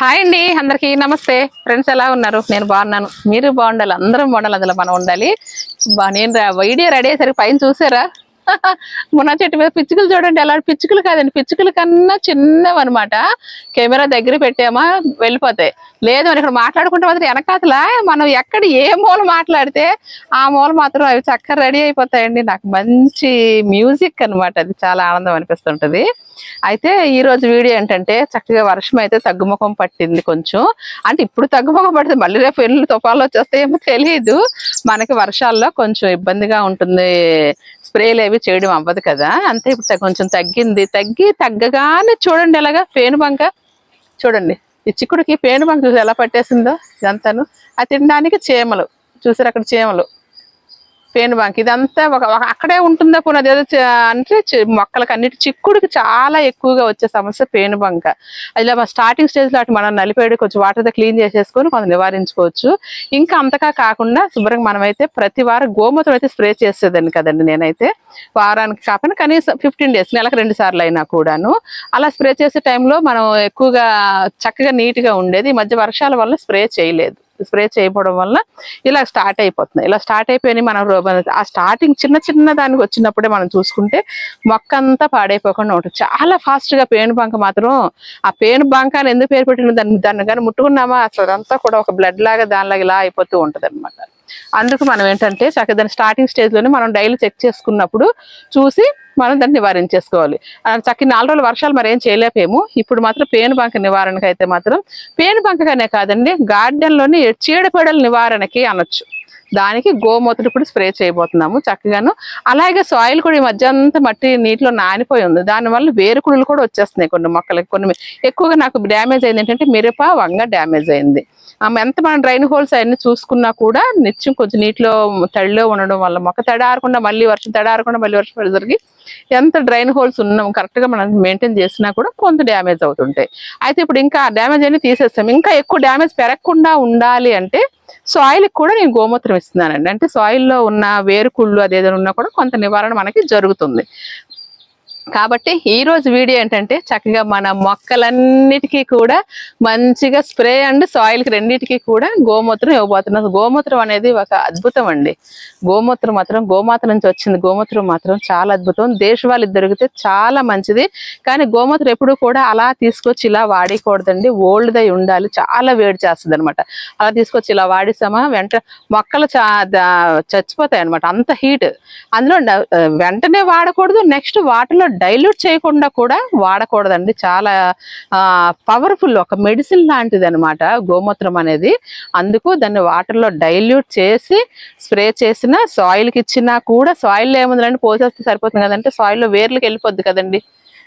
Hi అండి అందరికి నమస్తే. ఫ్రెండ్స్ ఎలా ఉన్నారు? నేను బాగున్నాను. మీరు బాగుండాలి అందరం బాగుండాలి అందులో మనం ఉండాలి. బా నేను వీడియో రెడీ అయ్యేసరికి పైన చూసారా? మునా చెట్టు మీద పిచ్చుకలు చూడండి ఎలా పిచ్చుకలు కాదండి. పిచ్చుకల కన్నా చిన్నవి అనమాట కెమెరా దగ్గర పెట్టామా వెళ్ళిపోతాయి. లేదు మరి ఇక్కడ మాట్లాడుకుంటే మాత్రం వెనకాతల. మనం ఎక్కడ ఏ మూల మాట్లాడితే ఆ మూల మాత్రం అవి చక్కగా రెడీ అయిపోతాయండి. నాకు మంచి మ్యూజిక్ అనమాట అది. చాలా ఆనందం అనిపిస్తుంటది. అయితే ఈ రోజు వీడియో ఏంటంటే చక్కగా వర్షం అయితే తగ్గుముఖం పట్టింది కొంచెం. అంటే ఇప్పుడు తగ్గుముఖం పడుతుంది. మళ్ళీ రేపు ఎల్లు తుఫాలు వచ్చేస్తాయేమో తెలియదు మనకి వర్షాల్లో కొంచెం ఇబ్బందిగా ఉంటుంది స్ప్రేలు అవి చేయడం అవ్వదు కదా? అంతే ఇప్పుడు కొంచెం తగ్గింది. తగ్గి తగ్గగానే చూడండి ఎలాగా. పేను బంక. చూడండి. ఈ చిక్కుడికి పేను బంక చూసి ఎలా పట్టేసిందో ఇదంతాను. అది తినడానికి చీమలు. చూసారు అక్కడ చీమలు? పేను బాంక్. ఇదంతా ఒక అక్కడే ఉంటుందా పోనీ? అదేదో అంటే మొక్కలకి మొక్కలకు అన్నిటి చిక్కుడుకి చాలా ఎక్కువగా వచ్చే సమస్య పేను బంక. అలా మా స్టార్టింగ్ స్టేజ్లో అటు మనం నలిపేడు కొంచెం వాటర్తో క్లీన్ చేసేసుకొని కొంత నివారించుకోవచ్చు. ఇంకా అంతగా కాకుండా శుభ్రంగా మనమైతే ప్రతి వారం గోమూత్రం అయితే స్ప్రే చేసేదాన్ని కదండి నేనైతే. వారానికి కాకుండా కనీసం ఫిఫ్టీన్ డేస్ నెలకు రెండు సార్లు అయినా కూడాను. అలా స్ప్రే చేసే టైంలో మనం ఎక్కువగా చక్కగా నీట్గా ఉండేది. ఈ మధ్య వర్షాల వల్ల స్ప్రే చేయలేదు. స్ప్రే చేయకపోవడం వల్ల ఇలా స్టార్ట్ అయిపోతుంది. ఇలా స్టార్ట్ అయిపోయి మనం ఆ స్టార్టింగ్ చిన్న చిన్న దానికి వచ్చినప్పుడే మనం చూసుకుంటే మొక్క అంతా పాడైపోకుండా ఉంటుంది. చాలా ఫాస్ట్గా పేను బంక మాత్రం ఆ పేను బంక అని ఎందుకు పేరు పెట్టిన దాన్ని దాన్ని కానీ ముట్టుకున్నామా? అసలు అదంతా కూడా ఒక బ్లడ్ లాగా దానిలాగా ఇలా అయిపోతూ ఉంటది అందుకు మనం ఏంటంటే చక్కగా దాని స్టార్టింగ్ స్టేజ్లోనే మనం డైలీ చెక్ చేసుకున్నప్పుడు చూసి మనం దాన్ని నివారించేసుకోవాలి ఆ నాలుగు రోజులు వర్షాలు మరి ఏం చేయలేపేము ఇప్పుడు మాత్రం పేను బంక అయితే మాత్రం పేనుబంకగానే కాదండి గార్డెన్లోని చీడపీడల నివారణకి అనొచ్చు. దానికి గోమూత్రుడు ఇప్పుడు స్ప్రే చేయబోతున్నాము చక్కగాను. అలాగే సాయిల్ కూడా ఈ మధ్య అంతా మట్టి నీటిలో నానిపోయి ఉంది. దానివల్ల వేరుకుళ్ళు కూడా వచ్చేస్తున్నాయి కొన్ని మొక్కలకి. కొన్ని ఎక్కువగా నాకు డ్యామేజ్ అయింది ఏంటంటే మిరప వంగ డ్యామేజ్ అయింది. ఎంత మనం డ్రైన్ హోల్స్ అవన్నీ చూసుకున్నా కూడా నిత్యం కొంచెం నీటిలో తడిలో ఉండడం వల్ల మొక్క తడారకుండా మళ్ళీ వర్షం తడారకుండా మళ్ళీ వర్షం పడేసరికి ఎంత డ్రైన్ హోల్స్ ఉన్నాం కరెక్ట్గా మనం మెయింటైన్ చేసినా కూడా కొంత డ్యామేజ్ అవుతుంటాయి. అయితే ఇప్పుడు ఇంకా డ్యామేజ్ అన్ని తీసేస్తాం. ఇంకా ఎక్కువ డ్యామేజ్ పెరగకుండా ఉండాలి అంటే సాయిల్కి కూడా నేను గోమూత్రం ఇస్తున్నానండి. అంటే సాయిల్లో ఉన్న వేరుకుళ్ళు అదేదైనా ఉన్నా కూడా కొంత నివారణ మనకి జరుగుతుంది. కాబట్టి ఈ రోజు వీడియో ఏంటంటే చక్కగా మన మొక్కలన్నిటికీ కూడా మంచిగా స్ప్రే అండ్ సాయిల్కి రెండింటికి కూడా గోమూత్రం ఇవ్వబోతున్నాం గోమూత్రం అనేది ఒక అద్భుతం అండి. గోమూత్రం మాత్రం గోమాత నుంచి వచ్చింది గోమూత్రం మాత్రం చాలా అద్భుతం. దేశవాళీ దొరికితే చాలా మంచిది. కానీ గోమూత్రం ఎప్పుడు కూడా అలా తీసుకొచ్చి ఇలా వాడకూడదండి. ఓల్డ్ దై ఉండాలి. చాలా వేడి చేస్తుంది అనమాట అలా తీసుకొచ్చి ఇలా వాడిస్తామా వెంట మొక్కలు చా దా- చచ్చిపోతాయి అనమాట అంత హీట్. అందులో వెంటనే వాడకూడదు. నెక్స్ట్ వాటర్లో డైల్యూట్ చేయకుండా కూడా వాడకూడదండి. చాలా పవర్ఫుల్ ఒక మెడిసిన్ లాంటిది అనమాట గోమూత్రం అనేది. అందుకు దాన్ని వాటర్లో డైల్యూట్ చేసి స్ప్రే చేసిన సాయిల్కి ఇచ్చినా కూడా సాయిల్ ఏముందండి పోసేస్తే సరిపోతుంది కదంటే సాయిల్లో వేర్లకు వెళ్ళిపోద్ది కదండి.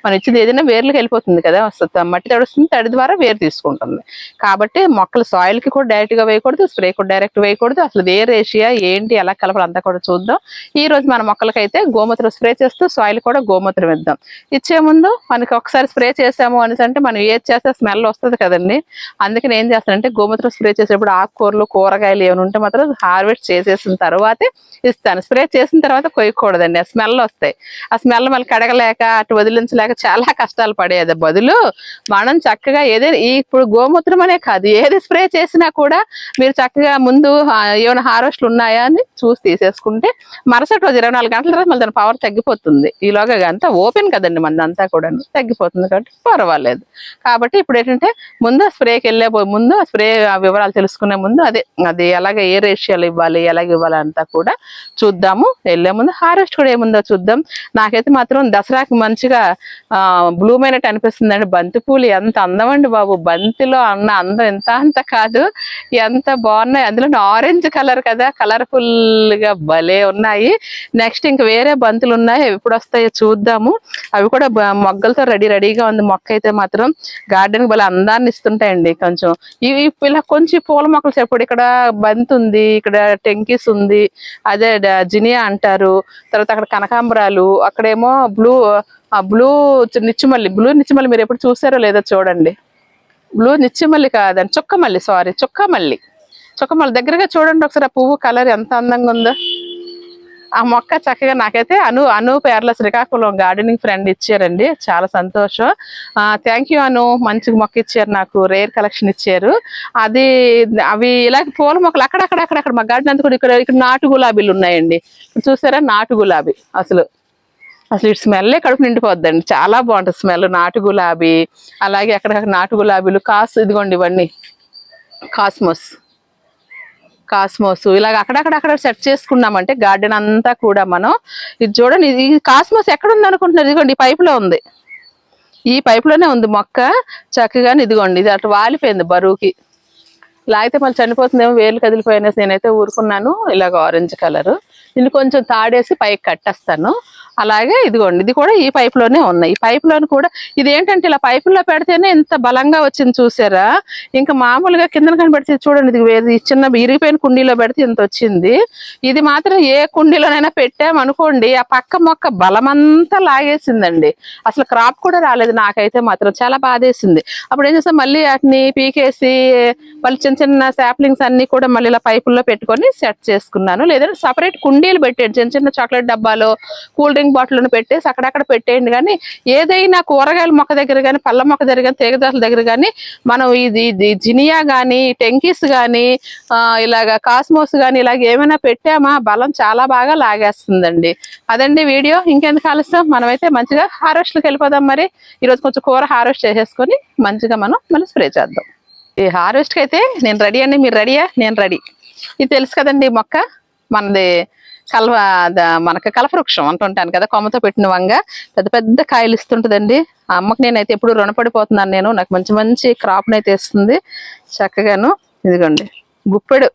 మనం ఇచ్చింది ఏదైనా వేర్లకు వెళ్ళిపోతుంది కదా వస్తుంది. మట్టి తడుస్తుంది తడి ద్వారా వేరు తీసుకుంటుంది. కాబట్టి మొక్కలు సాయిల్కి కూడా డైరెక్ట్గా వేయకూడదు స్ప్రే కూడా డైరెక్ట్ వేయకూడదు. అసలు ఏ రేషియా ఏంటి ఎలా కలపాలి అంతా కూడా చూద్దాం. ఈ రోజు మన మొక్కలకైతే గోమూత్రం స్ప్రే చేస్తూ సాయిల్ కూడా గోమూత్రం ఇద్దాం ఇచ్చే ముందు మనకి ఒకసారి స్ప్రే చేసాము అనేసి అంటే మనం ఏది చేస్తే స్మెల్ వస్తుంది కదండి. అందుకని ఏం చేస్తానంటే గోమూత్రం స్ప్రే చేసేటప్పుడు ఆకుకూరలు కూరగాయలు ఏమైనా ఉంటే మాత్రం హార్వెస్ట్ చేసేసిన తర్వాతే ఇస్తాను. స్ప్రే చేసిన తర్వాత కొయ్యకూడదండి. ఆ స్మెల్ వస్తాయి. ఆ స్మెల్ మళ్ళీ కడగలేక అటు వదిలించలేక చాలా కష్టాలు పడేది. బదులు మనం చక్కగా ఏదైనా ఇప్పుడు గోమూత్రం అనే కాదు. ఏది స్ప్రే చేసినా కూడా మీరు చక్కగా ముందు ఏమైనా హార్వెస్ట్లు ఉన్నాయా అని చూసి తీసేసుకుంటే మరుసటి రోజు ఇరవై నాలుగు గంటల తర్వాత మళ్ళీ దాని పవర్ తగ్గిపోతుంది. ఈలోగా అంతా ఓపెన్ కదండి మనదంతా అంతా కూడా తగ్గిపోతుంది కాబట్టి పర్వాలేదు. కాబట్టి ఇప్పుడు ఏంటంటే ముందు స్ప్రేకి వెళ్ళే ముందు స్ప్రే వివరాలు తెలుసుకునే ముందు అదే అది ఎలాగ ఏ రేషియోలు ఇవ్వాలి ఎలాగ ఇవ్వాలి అంతా కూడా చూద్దాము. వెళ్ళే ముందు హార్వెస్ట్ కూడా ఏముందో చూద్దాం. నాకైతే మాత్రం దసరాకి మంచిగా బ్లూమ్ అయినట్టు అనిపిస్తుంది అండి బంతి పూలు ఎంత అందం అండి బాబు. బంతిలో అన్న అందం ఎంత అంత కాదు. ఎంత బాగున్నాయి. అందులో ఆరెంజ్ కలర్ కదా. కలర్ఫుల్గా భలే ఉన్నాయి. నెక్స్ట్ ఇంక వేరే బంతులు ఉన్నాయి. అవి ఎప్పుడు వస్తాయో చూద్దాము. అవి కూడా మొగ్గలతో రెడీ రెడీగా ఉంది. మొక్క అయితే మాత్రం గార్డెన్ భలే అందాన్ని ఇస్తుంటాయండి కొంచెం. ఇవి ఇలా కొంచెం పూల మొక్కలు చెప్పడు. ఇక్కడ బంతి ఉంది ఇక్కడ టెంకిస్ ఉంది అదే జినియా అంటారు. తర్వాత అక్కడ కనకాంబరాలు అక్కడేమో బ్లూ ఆ బ్లూ నిచ్చిమల్లి బ్లూ నిచ్చిమల్లి మీరు ఎప్పుడు చూసారో లేదో చూడండి. బ్లూ నిచ్చిమల్లి కాదండి చుక్కమల్లి సారీ చుక్కమల్లి. చుక్కమల్లి దగ్గరగా చూడండి ఒకసారి ఆ పువ్వు కలర్ ఎంత అందంగా ఉందో. ఆ మొక్క చక్కగా నాకైతే అను అను పేర్ల శ్రీకాకుళం గార్డెనింగ్ ఫ్రెండ్ ఇచ్చారండి చాలా సంతోషం. థ్యాంక్ యూ అను మంచి మొక్క ఇచ్చారు నాకు రేర్ కలెక్షన్ ఇచ్చారు. అది అవి ఇలా పూల మొక్కలు అక్కడక్కడ అక్కడక్కడ మా గార్డెన్ అంతా కూడా ఇక్కడ ఇక్కడ నాటు గులాబీలు ఉన్నాయండి చూసారా నాటు గులాబీ అసలు అసలు ఇటు స్మెల్లే కడుపు నిండిపోద్దండి. చాలా బాగుంటుంది స్మెల్. నాటు గులాబీ అలాగే అక్కడ నాటు గులాబీలు కాస్ ఇదిగోండి ఇవన్నీ. కాస్మోస్. కాస్మోస్. ఇలాగ అక్కడక్కడ అక్కడ సెట్ చేసుకున్నామంటే గార్డెన్ అంతా కూడా మనం ఇది చూడండి ఇది ఈ కాస్మోస్ ఎక్కడ ఉంది అనుకుంటున్నారు ఇదిగోండి ఈ పైపులో ఉంది. ఈ పైపులోనే ఉంది మొక్క. చక్కగా ఇదిగోండి ఇది అటు వాలిపోయింది బరువుకి. లాగితే మళ్ళీ చనిపోతుందేమో వేలు కదిలిపోయినా నేనైతే ఊరుకున్నాను. ఇలాగ ఆరెంజ్ కలర్. దీన్ని కొంచెం తాడేసి పైకి కట్టేస్తాను. అలాగే ఇదిగోండి ఇది కూడా ఈ పైప్లోనే ఉన్నాయి. ఈ పైప్లోని కూడా ఇది ఏంటంటే ఇలా పైపుల్లో పెడితేనే ఇంత బలంగా వచ్చింది చూసారా? ఇంకా మామూలుగా కిందన కనబడితే చూడండి ఇది వేరే చిన్న ఇరిగిపోయిన కుండీలో పెడితే ఇంత వచ్చింది. ఇది మాత్రం ఏ కుండీలోనైనా పెట్టామనుకోండి ఆ పక్క మొక్క బలమంతా లాగేసిందండి. అసలు క్రాప్ కూడా రాలేదు నాకైతే మాత్రం చాలా బాధేసింది. అప్పుడు ఏం చేస్తాం మళ్ళీ వాటిని పీకేసి మళ్ళీ చిన్న చిన్న శాప్లింగ్స్ అన్ని కూడా మళ్ళీ ఇలా పైపుల్లో పెట్టుకొని సెట్ చేసుకున్నాను. లేదంటే సపరేట్ కుండీలు పెట్టాడు చిన్న చిన్న చాక్లెట్ డబ్బాలో కూల్ డ్రింక్ బాటిల్ పెట్టేసి అక్కడక్కడ పెట్టేయండి. కానీ ఏదైనా కూరగాయల మొక్క దగ్గర కానీ పళ్ళ మొక్క దగ్గర కానీ తీగదారుల దగ్గర కానీ మనం ఇది ఇది జినియా కానీ టెంకీస్ కానీ ఇలాగ కాస్మోస్ కానీ ఇలాగ ఏమైనా పెట్టామా? బలం చాలా బాగా లాగేస్తుందండి. అదండి వీడియో. ఇంకెందుకు ఆలస్యం? మనమైతే మంచిగా హార్వెస్ట్కి వెళ్ళిపోదాం మరి. ఈరోజు కొంచెం కూర హార్వెస్ట్ చేసేసుకొని మంచిగా మనం మళ్ళీ స్ప్రే చేద్దాం. ఈ హార్వెస్ట్కి అయితే నేను రెడీ అండి. మీరు రెడీయా? నేను రెడీ. ఇది తెలుసు కదండి ఈ మొక్క? మనది కలవ మనకు మనకి కలవృక్షం అంటుంటాను కదా కొమ్మతో పెట్టిన వంగ. పెద్ద పెద్ద కాయలు ఇస్తుంటుందండి. ఆ అమ్మకి నేనైతే ఎప్పుడు రుణపడిపోతున్నాను నేను. నాకు మంచి మంచి క్రాప్ అయితే ఇస్తుంది చక్కగాను ఇదిగోండి గుప్పెడు.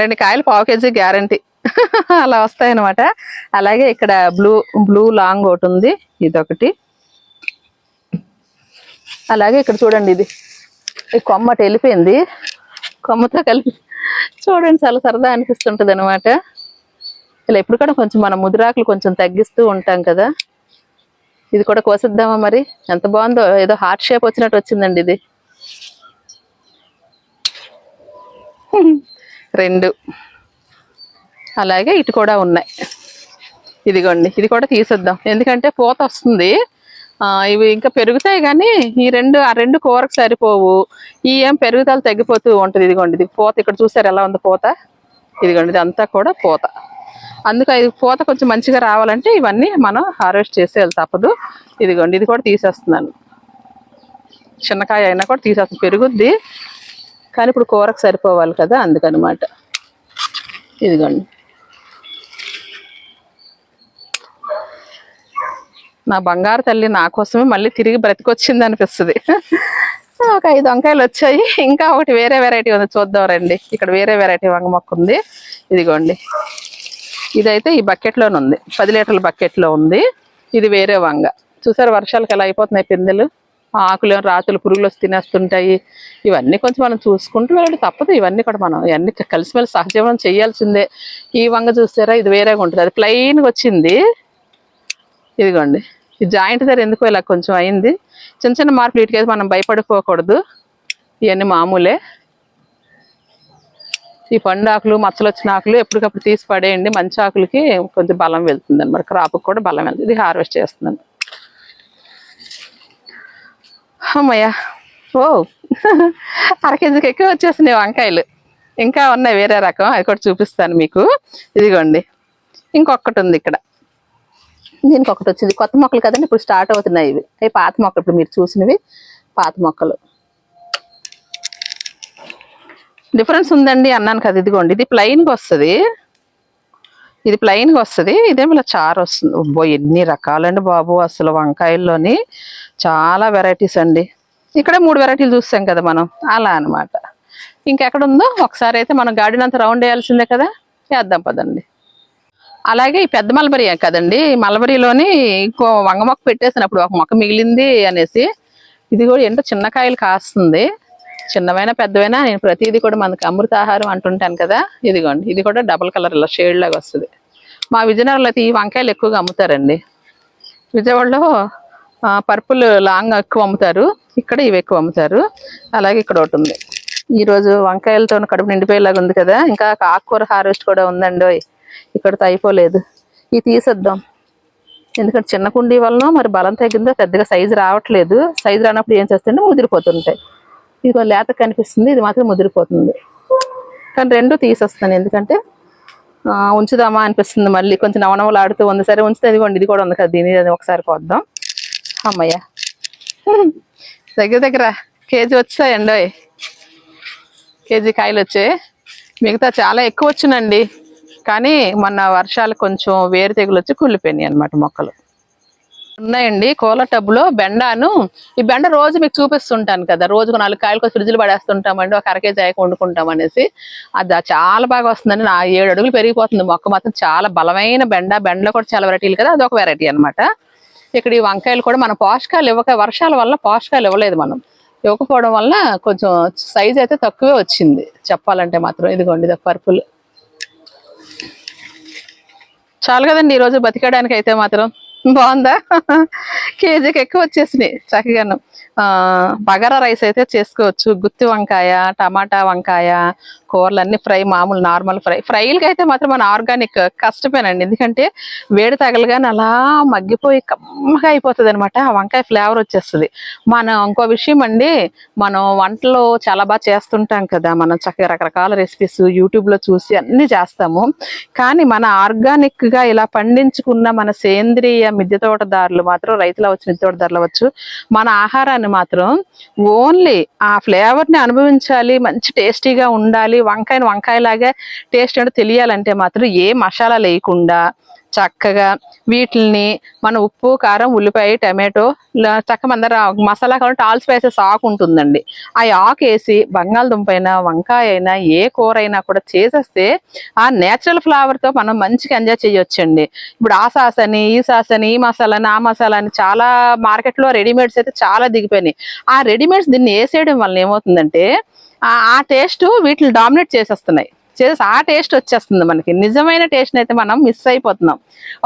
రెండు కాయలు పావు కేజీ గ్యారంటీ. అలా వస్తాయన్నమాట. అలాగే ఇక్కడ బ్లూ బ్లూ లాంగ్ ఒకటి ఉంది ఇదొకటి. అలాగే ఇక్కడ చూడండి ఇది. ఈ కొమ్మ వెళ్ళిపోయింది. కొమ్మతో కలిపి చూడండి చాలా సరదా అనిపిస్తుంటది అనమాట ఇలా ఎప్పుడు కూడా కొంచెం మన ముదిరాకులు కొంచెం తగ్గిస్తూ ఉంటాం కదా. ఇది కూడా కోసిద్దామా మరి? ఎంత బాగుందో ఏదో హార్ట్ షేప్ వచ్చినట్టు వచ్చిందండి ఇది. రెండు. అలాగే ఇటు కూడా ఉన్నాయి. ఇదిగోండి ఇది కూడా తీసేద్దాం. ఎందుకంటే పూత వస్తుంది. ఇవి ఇంకా పెరుగుతాయి కానీ ఈ రెండు ఆ రెండు కూరకు సరిపోవు. ఈ ఏం పెరుగుదల తగ్గిపోతూ ఉంటుంది. ఇదిగోండి ఇది పూత. ఇక్కడ చూసారు ఎలా ఉంది పూత? ఇదిగోండి ఇది అంతా కూడా పూత. అందుకే ఇది పూత కొంచెం మంచిగా రావాలంటే ఇవన్నీ మనం హార్వెస్ట్ చేసేయాలి తప్పదు. ఇదిగోండి ఇది కూడా తీసేస్తున్నాను. చిన్నకాయ అయినా కూడా తీసేస్తాను పెరుగుద్ది. కానీ ఇప్పుడు కూరకు సరిపోవాలి కదా అందుకనమాట. ఇదిగోండి. నా బంగారు తల్లి నా కోసమే మళ్ళీ తిరిగి బ్రతికొచ్చింది అనిపిస్తుంది. ఒక ఐదు వంకాయలు వచ్చాయి. ఇంకా ఒకటి వేరే వెరైటీ ఉంది. చూద్దాం రండి. ఇక్కడ వేరే వెరైటీ వంగ మొక్క ఉంది. ఇదిగోండి. ఇదైతే ఈ బకెట్లోనే ఉంది. పది లీటర్ల బకెట్లో ఉంది. ఇది వేరే వంగ. చూసారు వర్షాలకు ఎలా అయిపోతున్నాయి పిందెలు? ఆకులు రాతులు పురుగులు వచ్చి తినేస్తుంటాయి. ఇవన్నీ కొంచెం మనం చూసుకుంటూ వెళ్ళండి తప్పదు. ఇవన్నీ కూడా మనం ఇవన్నీ కలిసిమెలిసి సహజీవనం చేయాల్సిందే. ఈ వంగ చూసారా? ఇది వేరేగా ఉంటుంది. అది ప్లెయిన్గా వచ్చింది. ఇదిగోండి. ఈ జాయింట్ దగ్గర ఎందుకో ఇలా కొంచెం అయింది. చిన్న చిన్న మార్పులు వీటికైతే మనం భయపడిపోకూడదు. ఇవన్నీ మామూలే. ఈ పండు ఆకులు మచ్చలు వచ్చిన ఆకులు ఎప్పటికప్పుడు తీసి పడేయండి. మంచి ఆకులకి కొంచెం బలం వెళ్తుంది అనమాట క్రాప్కి కూడా బలం వెళ్తుంది. ఇది హార్వెస్ట్ చేస్తున్నాను. అమ్మయ్యా. ఓ. అర కేజీకి ఎక్కువ వచ్చేసినాయి వంకాయలు. ఇంకా ఉన్నాయి వేరే రకం. అది కూడా చూపిస్తాను మీకు. ఇదిగోండి. ఇంకొకటి ఉంది ఇక్కడ. దీనికి ఒకటి వచ్చింది. కొత్త మొక్కలు కదండి ఇప్పుడు స్టార్ట్ అవుతున్నాయి ఇవి. అవి పాత మొక్కలు ఇప్పుడు మీరు చూసినవి పాత మొక్కలు. డిఫరెన్స్ ఉందండి అన్నాను కదా ఇదిగోండి. ఇది ప్లెయిన్గా వస్తుంది. ఇది ప్లెయిన్గా వస్తుంది. ఇదేమో ఇలా చారు వస్తుంది. బో ఎన్ని రకాలండి బాబు అసలు వంకాయల్లోని. చాలా వెరైటీస్ అండి. ఇక్కడే మూడు వెరైటీలు చూస్తాం కదా మనం. అలా అన్నమాట. ఇంకెక్కడ ఉందో ఒకసారి అయితే మనం గార్డెన్ అంతా రౌండ్ వేయాల్సిందే కదా. చేద్దాం పదండి. అలాగే ఈ పెద్ద మల్బరీ కదండి ఈ మల్బరీలోని ఇంకో వంగ మొక్క పెట్టేసినప్పుడు ఒక మొక్క మిగిలింది అనేసి ఇది కూడా ఏంటో చిన్న కాయలు కాస్తుంది. చిన్నవైనా పెద్దవైనా నేను ప్రతిదీ కూడా మనకి అమృతాహారం అంటుంటాను కదా ఇదిగోండి. ఇది కూడా డబల్ కలర్ ఇలా షేడ్ లాగా వస్తుంది. మా విజయనగరంలో అయితే ఈ వంకాయలు ఎక్కువగా అమ్ముతారండి. విజయవాడలో పర్పుల్ లాంగ్ ఎక్కువ అమ్ముతారు ఇక్కడ ఇవి ఎక్కువ అమ్ముతారు. అలాగే ఇక్కడ ఒకటి ఉంది. ఈరోజు వంకాయలతో కడుపు నిండిపోయేలాగా ఉంది కదా ఇంకా ఆకుకూర హార్వెస్ట్ కూడా ఉందండి ఓయ్. ఇక్కడతో అయిపోలేదు ఇది తీసేద్దాం. ఎందుకంటే చిన్న కుండీ వలన మరి బలం తగ్గిందో పెద్దగా సైజు రావట్లేదు. సైజు రానప్పుడు ఏం చేస్తుంటే ముదిరిపోతుంటాయి. ఇది కొంచెం లేత కనిపిస్తుంది ఇది మాత్రం ముదిరిపోతుంది. కానీ రెండు తీసేస్తాను ఎందుకంటే ఉంచుదామా అనిపిస్తుంది మళ్ళీ. కొంచెం నవనవలాడుతూ ఉంది. సరే ఉంచితే ఇదిగోండి ఇది కూడా ఉంది కదా దీని అది ఒకసారి కొద్దాం అమ్మయ్య. దగ్గర దగ్గర కేజీ వచ్చాయండి కేజీ కాయలు వచ్చాయి. మిగతా చాలా ఎక్కువ వచ్చినండి కానీ మొన్న వర్షాలు కొంచెం వేరు తెగులు వచ్చి కుళ్ళిపోయినాయి అన్నమాట మొక్కలు. ఉన్నాయండి కోల టబ్లో బెండాను. ఈ బెండ రోజు మీకు చూపిస్తుంటాను కదా రోజుకు నాలుగు కాయలు ఫ్రిడ్జ్లు పడేస్తుంటామండి ఒక అరకేజీ ఆయక వండుకుంటాం అనేసి. అది చాలా బాగా వస్తుందండి నా ఏడు అడుగులు పెరిగిపోతుంది మొక్క మాత్రం చాలా బలమైన బెండ బెండలో కూడా చాలా వెరైటీలు కదా అది ఒక వెరైటీ అన్నమాట. ఇక్కడ ఈ వంకాయలు కూడా మనం పోషకాలు ఇవ్వక వర్షాల వల్ల పోషకాలు ఇవ్వలేదు మనం. ఇవ్వకపోవడం వల్ల కొంచెం సైజ్ అయితే తక్కువే వచ్చింది చెప్పాలంటే మాత్రం. ఇదిగోండి ఇది పర్పుల్. చాలు కదండి ఈరోజు బతికడానికి అయితే మాత్రం. బాగుందా? కేజీకి ఎక్కువ వచ్చేసినాయి చక్కగాను. బగారా రైస్ అయితే చేసుకోవచ్చు. గుత్తి వంకాయ టమాటా వంకాయ కూరలు అన్ని ఫ్రై మామూలు నార్మల్ ఫ్రై. ఫ్రైలకి అయితే మాత్రం మన ఆర్గానిక్ కష్టమేనండి. ఎందుకంటే వేడి తగలగానే అలా మగ్గిపోయి కమ్మగా అయిపోతుంది అనమాట ఆ వంకాయ ఫ్లేవర్ వచ్చేస్తుంది. మనం ఇంకో విషయం అండి మనం వంటలు చాలా బాగా చేస్తుంటాం కదా మనం చక్కగా రకరకాల రెసిపీస్ యూట్యూబ్లో చూసి అన్ని చేస్తాము. కానీ మన ఆర్గానిక్గా ఇలా పండించుకున్న మన సేంద్రియ మిద్దె తోటదారులు మాత్రం రైతులు అవచ్చు మిద్దె తోటదారులు వచ్చు మన ఆహారాన్ని మాత్రం ఓన్లీ ఆ ఫ్లేవర్ని అనుభవించాలి మంచి టేస్టీగా ఉండాలి వంకాయని వంకాయలాగా టేస్ట్ ఏంటో తెలియాలంటే మాత్రం ఏ మసాలా లేకుండా చక్కగా వీటిని మన ఉప్పు కారం ఉల్లిపాయ టమాటో చక్కగా చక్క మందర మసాలా కావాలంటే ఆల్ స్పైసెస్ ఆకు ఉంటుందండి. ఆ ఆకు వేసి బంగాళదుంప అయినా వంకాయ అయినా ఏ కూర అయినా కూడా చేసేస్తే ఆ నేచురల్ ఫ్లేవర్తో మనం మంచిగా ఎంజాయ్ చేయొచ్చండి. ఇప్పుడు ఆ సాస్ అని ఈ సాస్ అని ఈ మసాలా అని ఆ మసాలా అని చాలా మార్కెట్లో రెడీమేడ్స్ అయితే చాలా దిగిపోయినాయి. ఆ రెడీమేడ్స్ దీన్ని వేసేయడం వల్ల ఏమవుతుందంటే ఆ- టేస్ట్ వీటిని డామినేట్ చేసేస్తున్నాయి. చేసి ఆ టేస్ట్ వచ్చేస్తుంది మనకి. నిజమైన టేస్ట్ అయితే మనం మిస్ అయిపోతున్నాం.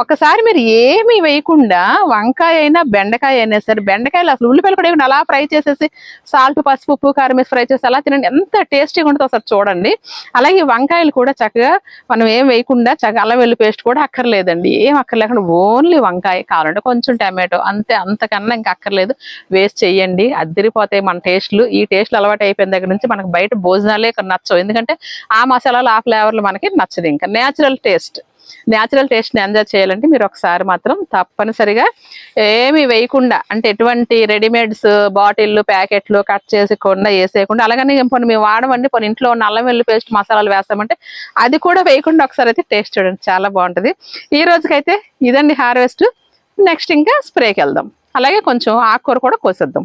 ఒకసారి మీరు ఏమీ వేయకుండా వంకాయ అయినా బెండకాయ అయినా సరే బెండకాయలు అసలు ఉల్లిపాయలు కూడా అలా ఫ్రై చేసేసి సాల్ట్ పసుపు ఉప్పు కారం వేసి ఫ్రై చేసి అలా తినండి. ఎంత టేస్టీగా ఉంటుందో ఒకసారి చూడండి. అలాగే ఈ వంకాయలు కూడా చక్కగా మనం ఏం వేయకుండా చక్కగా అల్లం వెల్లు పేస్ట్ కూడా అక్కర్లేదండి. ఏం అక్కర్లేకుండా ఓన్లీ వంకాయ కావాలంటే కొంచెం టమాటో అంతే అంతకన్నా ఇంకా అక్కర్లేదు. వేస్ట్ చేయండి అద్దరిపోతాయి మన టేస్ట్లు ఈ టేస్ట్లు అలవాటు అయిపోయిన దగ్గర నుంచి మనకు బయట భోజనాలే ఇక్కడ నచ్చవు. ఎందుకంటే ఆ మసాలా మసాలాలు ఆ ఫ్లేవర్లు మనకి నచ్చదు ఇంకా. Natural taste. నేచురల్ టేస్ట్ని ఎంజాయ్ చేయాలంటే మీరు ఒకసారి మాత్రం తప్పనిసరిగా ఏమి వేయకుండా అంటే ఎటువంటి రెడీమేడ్స్ బాటిళ్ళు ప్యాకెట్లు కట్ చేసేయకుండా వేసేయకుండా అలాగనే కొన్ని మేము వాడమండి కొన్ని ఇంట్లో ఉన్న అల్లం పేస్ట్ మసాలాలు వేస్తామంటే అది కూడా వేయకుండా ఒకసారి అయితే టేస్ట్ చూడండి చాలా బాగుంటది. ఈ రోజుకైతే ఇదండి హార్వెస్ట్. నెక్స్ట్ ఇంకా స్ప్రేకి వెళ్దాం. అలాగే కొంచెం ఆకుకూర కూడా కోసేద్దాం.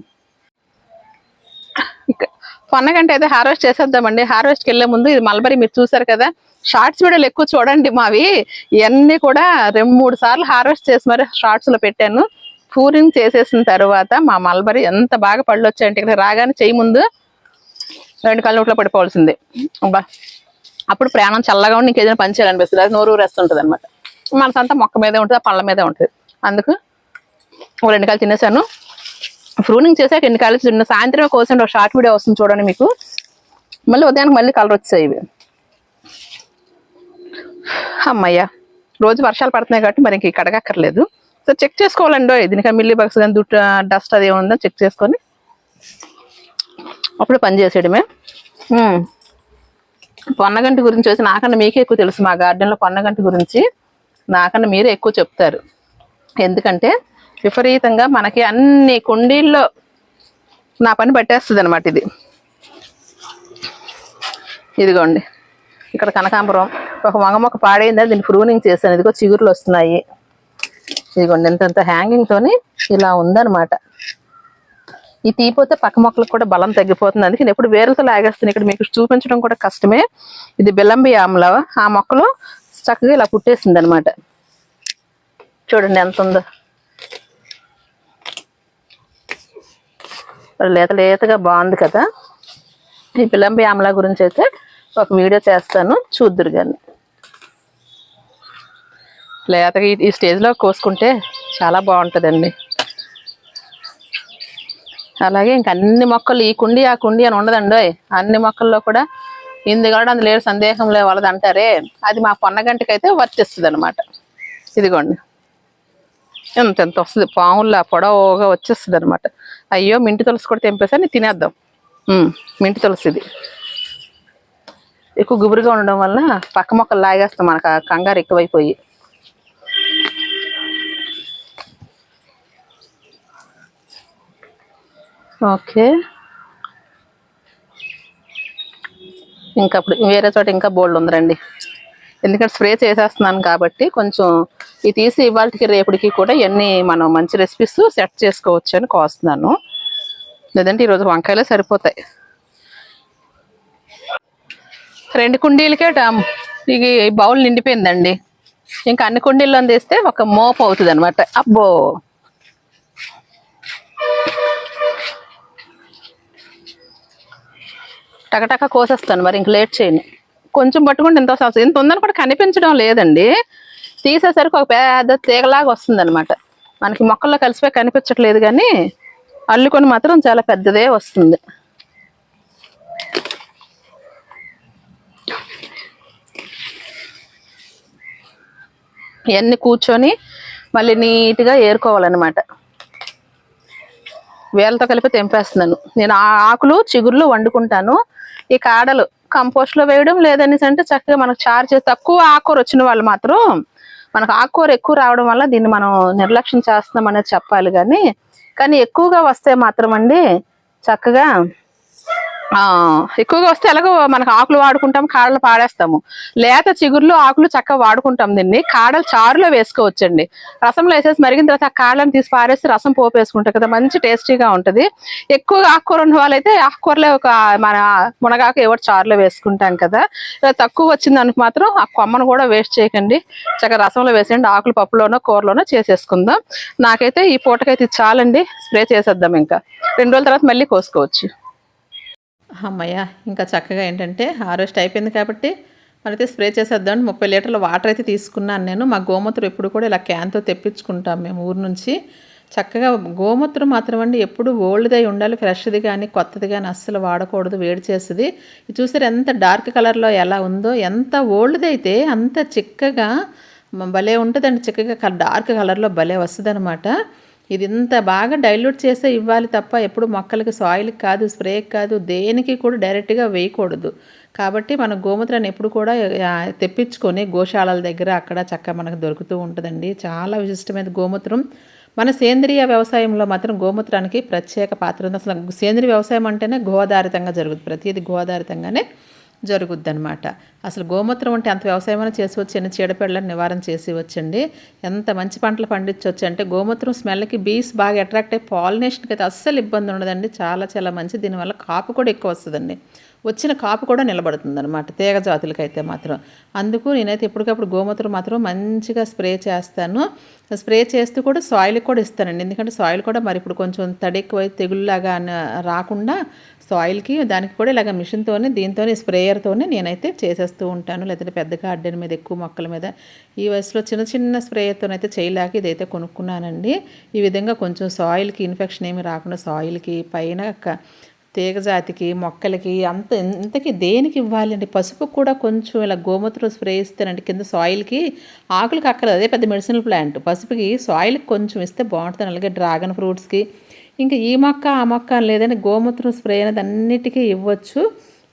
పొన్నగంట అయితే హార్వెస్ట్ చేసేద్దామండి. హార్వెస్ట్కి వెళ్ళే ముందు ఇది మల్బరీ మీరు చూసారు కదా? షార్ట్స్ వీడియోలు ఎక్కువ చూడండి మావి. ఇవన్నీ కూడా రెండు మూడు సార్లు హార్వెస్ట్ చేసి మరి షార్ట్స్లో పెట్టాను. పూరింగ్ చేసేసిన తర్వాత మా మల్బరీ ఎంత బాగా పళ్ళు వచ్చాయంటే ఇక్కడ రాగానే చెయ్యి ముందు రెండు కళ్ళు నోట్లో పడిపోవాల్సిందే. అబ్బా! అప్పుడు ప్రాణం చల్లగా ఉండి ఇంకేదైనా పని చేయాలనిపిస్తుంది. అది నోరు ఊరేస్తుంటది అనమాట మనసంతా మొక్క మీదే ఉంటుంది ఆ పళ్ళ మీదే ఉంటుంది. అందుకు రెండు కాలు తినేసాను. ప్రూనింగ్ చేసాక ఎన్ని కలర్స్ తిన్న సాయంత్రం కోసం ఒక షార్ట్ వీడియో వస్తుంది చూడండి మీకు. మళ్ళీ ఉదయానికి మళ్ళీ కలర్ వచ్చాయి ఇవి. అమ్మయ్య రోజు వర్షాలు పడుతున్నాయి కాబట్టి మరి ఇంక కడగక్కర్లేదు సో చెక్ చేసుకోవాలండి దీనికి మిల్లీ బగ్స్ కానీ దుట్ట డస్ట్ అది ఏముందో చెక్ చేసుకొని. అప్పుడు పని చేసేయడమే. పొన్నగంటి గురించి వచ్చి నాకన్నా మీకే ఎక్కువ తెలుసు మా గార్డెన్లో పొన్నగంటి గురించి. నాకన్నా మీరే ఎక్కువ చెప్తారు. ఎందుకంటే విపరీతంగా మనకి అన్ని కుండీల్లో నా పని పట్టేస్తుంది అనమాట ఇది. ఇదిగోండి. ఇక్కడ కనకాంబరం. ఒక వంగ మొక్క పాడైందా దీన్ని ప్రూనింగ్ చేశాను. ఇదిగో చిగురులు వస్తున్నాయి. ఇదిగోండి ఇంతంత హ్యాంగింగ్తోని ఇలా ఉందనమాట ఈ తీపోతే పక్క మొక్కలకు కూడా బలం తగ్గిపోతుంది. అందుకే నేను ఎప్పుడు వేరుతో లాగేస్తుంది ఇక్కడ మీకు చూపించడం కూడా కష్టమే. ఇది బెల్లంబి ఆమ్ల. ఆ మొక్కలో చక్కగా ఇలా పుట్టేసింది అనమాట చూడండి ఎంత ఉందో. లేత లేతగా బాగుంది కదా. ఈ పిల్లంబి ఆమ్లా గురించి అయితే ఒక వీడియో చేస్తాను. చూద్దురు కానీ లేతగా ఈ- స్టేజ్లో కోసుకుంటే చాలా బాగుంటుందండి. అలాగే ఇంక అన్ని మొక్కలు ఈ కుండి ఆ కుండి అని ఉండదండి. అన్ని మొక్కల్లో కూడా ఇంది కూడా అందులో సందేహం లే అంటారే అది మా పొన్నగంటికి అయితే వర్తిస్తుంది అనమాట ఇదిగోండి. ఎంత ఎంత వస్తుంది. పాముల్లా పొడవుగా వచ్చేస్తుంది అనమాట అయ్యో మింటి తులసి కూడా తెంపేసా తినేద్దాం. మింటి తులసి ఇది ఎక్కువ గుబురుగా ఉండడం వల్ల పక్క మొక్కలు లాగేస్తాం మనకు కంగారు ఎక్కువైపోయి. ఓకే. ఇంకా అప్పుడు వేరే చోట ఇంకా బోల్డ్ ఉందిరండి. ఎందుకంటే స్ప్రే చేసేస్తున్నాను కాబట్టి కొంచెం ఇది తీసి ఇవాళకి రేపటికి కూడా ఇవన్నీ మనం మంచి రెసిపీస్ సెట్ చేసుకోవచ్చు అని కోస్తున్నాను. లేదంటే ఈరోజు వంకాయలే సరిపోతాయి. రెండు కుండీలకే ట- ఇది బౌల్ నిండిపోయిందండి. ఇంకా అన్ని కుండీల్లో తీస్తే ఒక మోపు అవుతుంది అనమాట అబ్బో! టకటక కోసేస్తాను మరి ఇంక లేట్ చేయను. కొంచెం పట్టుకుంటే ఎంత వస్తుంది? ఇంత ఉందని కూడా కనిపించడం లేదండి. తీసేసరికి ఒక పెద్ద తీగలాగా వస్తుంది అనమాట మనకి మొక్కల్లో కలిసిపోయి కనిపించట్లేదు కానీ అల్లుకొని మాత్రం చాలా పెద్దదే వస్తుంది. ఇవన్నీ కూర్చొని మళ్ళీ నీట్గా ఏరుకోవాలన్నమాట. వేలతో కలిపి తెంపేస్తున్నాను. నేను ఆ ఆకులు చిగుర్లు వండుకుంటాను. ఈ కాడలు కంపోస్ట్లో వేయడం లేదనేసి అంటే చక్కగా మనకు చార్జ్ చేసి తక్కువ ఆకుకూర వచ్చిన వాళ్ళు మాత్రం మనకు ఆకుకూర ఎక్కువ రావడం వల్ల దీన్ని మనం నిర్లక్ష్యం చేస్తున్నాం అనేది చెప్పాలి కానీ కానీ ఎక్కువగా వస్తే మాత్రం అండి చక్కగా ఎక్కువగా వస్తే ఎలాగో మనకు ఆకులు వాడుకుంటాం కాడలు పాడేస్తాము. లేత చిగురులో ఆకులు చక్కగా వాడుకుంటాం దీన్ని. కాడలు చారులో వేసుకోవచ్చండి. రసంలో వేసేసి మరిగిన తర్వాత ఆ కాడలను తీసి పారేసి రసం పోపు వేసుకుంటాం కదా మంచి టేస్టీగా ఉంటది. ఎక్కువగా ఆకుకూర ఉన్న వాళ్ళైతే ఆకుకూరలో ఒక మన మునగాకు ఎవరు చారులో వేసుకుంటాం కదా. తక్కువ వచ్చింది మాత్రం ఆ కొమ్మను కూడా వేస్ట్ చేయకండి. చక్కగా రసంలో వేసేయండి. ఆకులు పప్పులోనో కూరలోనో చేసేసుకుందాం. నాకైతే ఈ పూటకైతే చాలండి. స్ప్రే చేసేద్దాం ఇంకా. రెండు రోజుల తర్వాత మళ్ళీ కోసుకోవచ్చు. అమ్మయ్య ఇంకా చక్కగా ఏంటంటే హార్వెస్ట్ అయిపోయింది కాబట్టి మరైతే స్ప్రే చేసేద్దాం ముప్పై లీటర్ల వాటర్ అయితే తీసుకున్నాను నేను. మా గోమూత్రం ఎప్పుడు కూడా ఇలా క్యాన్తో తెప్పించుకుంటాం మేము ఊరు నుంచి. చక్కగా గోమూత్రం మాత్రం అండి ఎప్పుడు ఓల్డ్ది అయి ఉండాలి ఫ్రెష్ది కానీ కొత్తది కానీ అస్సలు వాడకూడదు వేడి చేస్తుంది ఇది చూసారు ఎంత డార్క్ కలర్లో ఎలా ఉందో ఎంత ఓల్డ్ది అయితే అంత చిక్కగా భలే ఉంటుందండి. చిక్కగా డార్క్ కలర్లో భలే వస్తుంది ఇది ఇంత బాగా డైల్యూట్ చేసే ఇవ్వాలి తప్ప ఎప్పుడు మొక్కలకి సాయిల్కి కాదు స్ప్రేకి కాదు దేనికి కూడా డైరెక్ట్గా వేయకూడదు. కాబట్టి మన గోమూత్రాన్ని ఎప్పుడు కూడా తెప్పించుకొని గోశాలల దగ్గర అక్కడ చక్క మనకు దొరుకుతూ ఉంటుందండి. చాలా విశిష్టమైన గోమూత్రం. మన సేంద్రియ వ్యవసాయంలో మాత్రం గోమూత్రానికి ప్రత్యేక పాత్ర ఉంది. అసలు సేంద్రియ వ్యవసాయం అంటేనే గోదారితంగా జరుగుతుంది. ప్రతిదీ గోదారితంగానే జరుగుద్ది అనమాట అసలు గోమూత్రం ఉంటే అంత వ్యవసాయం అయినా చేసుకోవచ్చు ఎన్ని చీడపీడలను నివారణ చేసి వచ్చండి ఎంత మంచి పంటలు పండించవచ్చు అంటే గోమూత్రం స్మెల్కి బీస్ బాగా అట్రాక్ట్ అయ్యి పాలినేషన్కి అయితే అస్సలు ఇబ్బంది ఉండదండి చాలా చాలా మంచి. దీనివల్ల కాపు కూడా ఎక్కువ వస్తుందండి. వచ్చిన కాపు కూడా నిలబడుతుంది అనమాట తీగ జాతులకైతే మాత్రం. అందుకు నేనైతే ఎప్పటికప్పుడు గోమూత్రం మాత్రం మంచిగా స్ప్రే చేస్తాను. స్ప్రే చేస్తూ కూడా సాయిల్కి కూడా ఇస్తానండి. ఎందుకంటే సాయిల్ కూడా మరి ఇప్పుడు కొంచెం తడి ఎక్కువై తెగుళ్ళలాగా రాకుండా సాయిల్కి దానికి కూడా ఇలాగ మిషన్తోనే దీంతోనే స్ప్రేయర్తోనే నేనైతే చేసేస్తూ ఉంటాను. లేదంటే పెద్ద గార్డెన్ మీద ఎక్కువ మొక్కల మీద. ఈ వయసులో చిన్న చిన్న స్ప్రేయర్తోనైతే చేయలేక ఇదైతే కొనుక్కున్నానండి. ఈ విధంగా కొంచెం సాయిల్కి ఇన్ఫెక్షన్ ఏమి రాకుండా సాయిల్కి పైన తీగజాతికి మొక్కలకి అంత ఇంతకీ దేనికి ఇవ్వాలండి? పసుపు కూడా కొంచెం ఇలా గోమూత్రం స్ప్రే ఇస్తేనండి కింద సాయిల్కి ఆకులకి అక్కర్లేదు. అదే పెద్ద మెడిసినల్ ప్లాంట్. పసుపుకి సాయిల్కి కొంచెం ఇస్తే బాగుంటుంది. అలాగే డ్రాగన్ ఫ్రూట్స్కి. ఇంకా ఈ మొక్క ఆ మొక్క లేదని లేదంటే గోమూత్రం స్ప్రే అనేది అన్నిటికీ ఇవ్వచ్చు.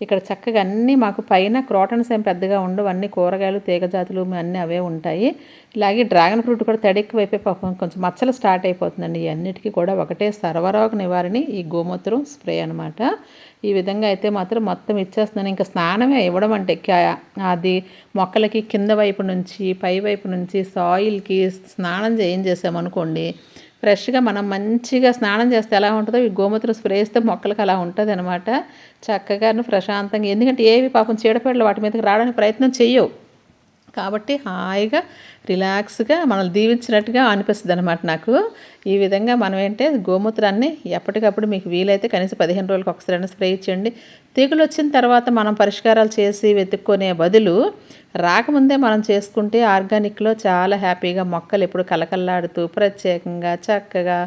ఇక్కడ చక్కగా అన్నీ మాకు పైన క్రోటన్స్ ఏం పెద్దగా ఉండవు. అన్ని కూరగాయలు తీగ జాతులు అన్నీ అవే ఉంటాయి. ఇలాగే డ్రాగన్ ఫ్రూట్ కూడా తడెక్కువైపోయి పాపం కొంచెం మచ్చలు స్టార్ట్ అయిపోతుందండి. ఇవన్నిటికీ అన్నిటికీ కూడా ఒకటే సర్వరోగ నివారణ ఈ గోమూత్రం స్ప్రే అనమాట ఈ విధంగా అయితే మాత్రం మొత్తం ఇచ్చేస్తున్నాను. ఇంకా స్నానమే ఇవ్వడం అంటే అది మొక్కలకి కింద వైపు నుంచి పై వైపు నుంచి సాయిల్కి స్నానం చేయం చేసామనుకోండి ఫ్రెష్గా మనం మంచిగా స్నానం చేస్తే ఎలా ఉంటుందో ఈ గోమూత్రం స్ప్రే చేస్తే మొక్కలకు అలా ఉంటుంది అనమాట చక్కగాను ప్రశాంతంగా ఎందుకంటే ఏవి పాపం చీడపీడలు వాటి మీదకి రావడానికి ప్రయత్నం చెయ్యవు. కాబట్టి హాయిగా రిలాక్స్గా మనల్ని దీవించినట్టుగా అనిపిస్తుంది అనమాట నాకు. ఈ విధంగా మనం ఏంటంటే గోమూత్రాన్ని ఎప్పటికప్పుడు మీకు వీలైతే కనీసం పదిహేను రోజులకు ఒకసారి స్ప్రే ఇచ్చేయండి తెగులు వచ్చిన తర్వాత మనం పరిష్కారాలు చేసి వెతుక్కునే బదులు రాకముందే మనం చేసుకుంటే ఆర్గానిక్లో చాలా హ్యాపీగా మొక్కలు ఎప్పుడు కలకల్లాడుతూ ప్రత్యేకంగా చక్కగా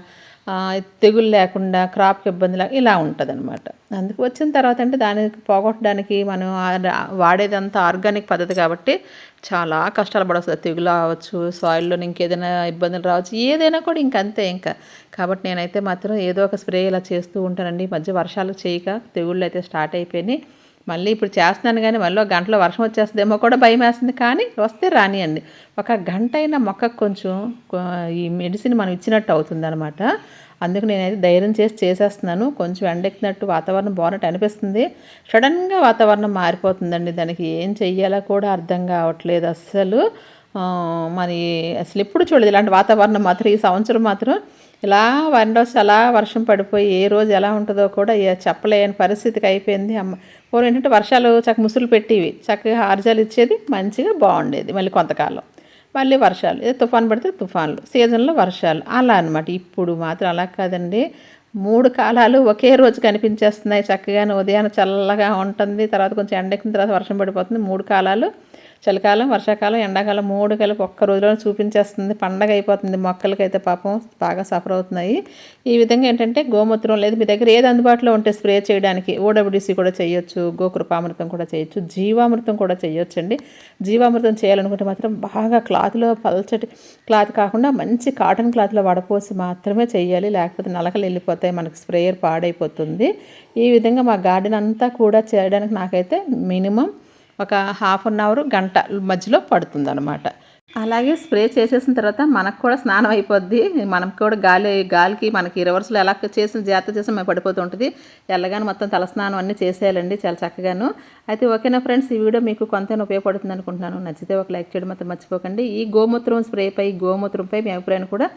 తెగులు లేకుండా క్రాప్కి ఇబ్బంది లేకుండా ఇలా ఉంటుంది అనమాట అందుకు వచ్చిన తర్వాత అంటే దానికి పోగొట్టడానికి మనం వాడేదంతా ఆర్గానిక్ పద్ధతి కాబట్టి చాలా కష్టాలు పడవస్తుంది తెగులు రావచ్చు సాయిల్లో ఇంకేదైనా ఇబ్బందులు రావచ్చు ఏదైనా కూడా ఇంకంతే ఇంకా. కాబట్టి నేనైతే మాత్రం ఏదో ఒక స్ప్రే ఇలా చేస్తూ ఉంటానండి. ఈ మధ్య వర్షాలు చేయక తెగుళ్ళు అయితే స్టార్ట్ అయిపోయినాయి. మళ్ళీ ఇప్పుడు చేస్తున్నాను కానీ మళ్ళీ ఒక గంటలో వర్షం వచ్చేస్తుందేమో కూడా భయం వేస్తుంది. కానీ వస్తే రానియండి. ఒక గంట అయినా మొక్కకు కొంచెం ఈ మెడిసిన్ మనం ఇచ్చినట్టు అవుతుంది అనమాట అందుకు నేనైతే ధైర్యం చేసి చేసేస్తున్నాను. కొంచెం ఎండెక్కినట్టు వాతావరణం బాగున్నట్టు అనిపిస్తుంది. సడన్గా వాతావరణం మారిపోతుందండి. దానికి ఏం చెయ్యాలో కూడా అర్థం కావట్లేదు అస్సలు. మరి అసలు ఎప్పుడు చూడలేదు. ఇలాంటి వాతావరణం మాత్రం ఈ సంవత్సరం మాత్రం ఇలా వన్ అలా వర్షం పడిపోయి ఏ రోజు ఎలా ఉంటుందో కూడా చెప్పలేని పరిస్థితికి అయిపోయింది. అమ్మ పూర్వం ఏంటంటే వర్షాలు చక్క ముసులు పెట్టేవి. చక్కగా హార్జాలు ఇచ్చేది మంచిగా బాగుండేది మళ్ళీ కొంతకాలం. మళ్ళీ వర్షాలు ఏదో తుఫాన్ పడితే తుఫాన్లు సీజన్లో వర్షాలు అలా అనమాట ఇప్పుడు మాత్రం అలా కాదండి. మూడు కాలాలు ఒకే రోజు కనిపించేస్తున్నాయి చక్కగానే. ఉదయాన్నే చల్లగా ఉంటుంది తర్వాత కొంచెం ఎండెక్కిన తర్వాత వర్షం పడిపోతుంది. మూడు కాలాలు చలికాలం వర్షాకాలం ఎండాకాలం మూడు కలిపి ఒక్క రోజులో చూపించేస్తుంది. పండగ అయిపోతుంది. మొక్కలకైతే పాపం బాగా సఫర్ అవుతున్నాయి. ఈ విధంగా ఏంటంటే గోమూత్రం లేదు. మీ దగ్గర ఏది అందుబాటులో ఉంటే స్ప్రే చేయడానికి ఓడబ్ల్యూడిసి కూడా చేయొచ్చు గోకృపామృతం కూడా చేయొచ్చు జీవామృతం కూడా చేయొచ్చు అండి జీవామృతం చేయాలనుకుంటే మాత్రం బాగా క్లాత్లో పల్చటి క్లాత్ కాకుండా మంచి కాటన్ క్లాత్లో వడపోసి మాత్రమే చేయాలి. లేకపోతే నలకలు వెళ్ళిపోతాయి. మనకు స్ప్రేయర్ పాడైపోతుంది. ఈ విధంగా మా గార్డెన్ అంతా కూడా చేయడానికి నాకైతే మినిమం ఒక హాఫ్ అన్ అవర్ గంట మధ్యలో పడుతుంది అనమాట అలాగే స్ప్రే చేసేసిన తర్వాత మనకు కూడా స్నానం అయిపోద్ది. మనకు కూడా గాలి గాలికి మనకి రివర్స్లో ఎలా చేసిన జాగ్రత్త చేసిన మేము పడిపోతూ ఉంటుంది. ఎల్లగానే మొత్తం తలస్నానం అన్నీ చేసేయాలండి చాలా చక్కగాను. అయితే ఓకేనా ఫ్రెండ్స్ ఈ వీడియో మీకు కొంత ఉపయోగపడుతుంది అనుకుంటున్నాను. నచ్చితే ఒక లైక్ చేయడం మాత్రం మర్చిపోకండి. ఈ గోమూత్రం స్ప్రేపై గోమూత్రంపై మీ అభిప్రాయం కూడా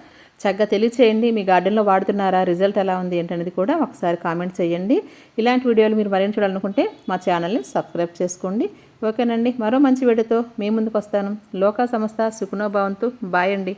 చక్కగా తెలియచేయండి. మీ గార్డెన్లో వాడుతున్నారా రిజల్ట్ ఎలా ఉంది ఏంటనేది కూడా ఒకసారి కామెంట్ చేయండి. ఇలాంటి వీడియోలు మీరు మరిన్ని చూడాలనుకుంటే మా ఛానల్ని సబ్స్క్రైబ్ చేసుకోండి. ఓకేనండి. మరో మంచి వీడియోతో మీ ముందుకు వస్తాను లోకా సంస్థ సుఖనోభావంతో. బాయ్ అండి.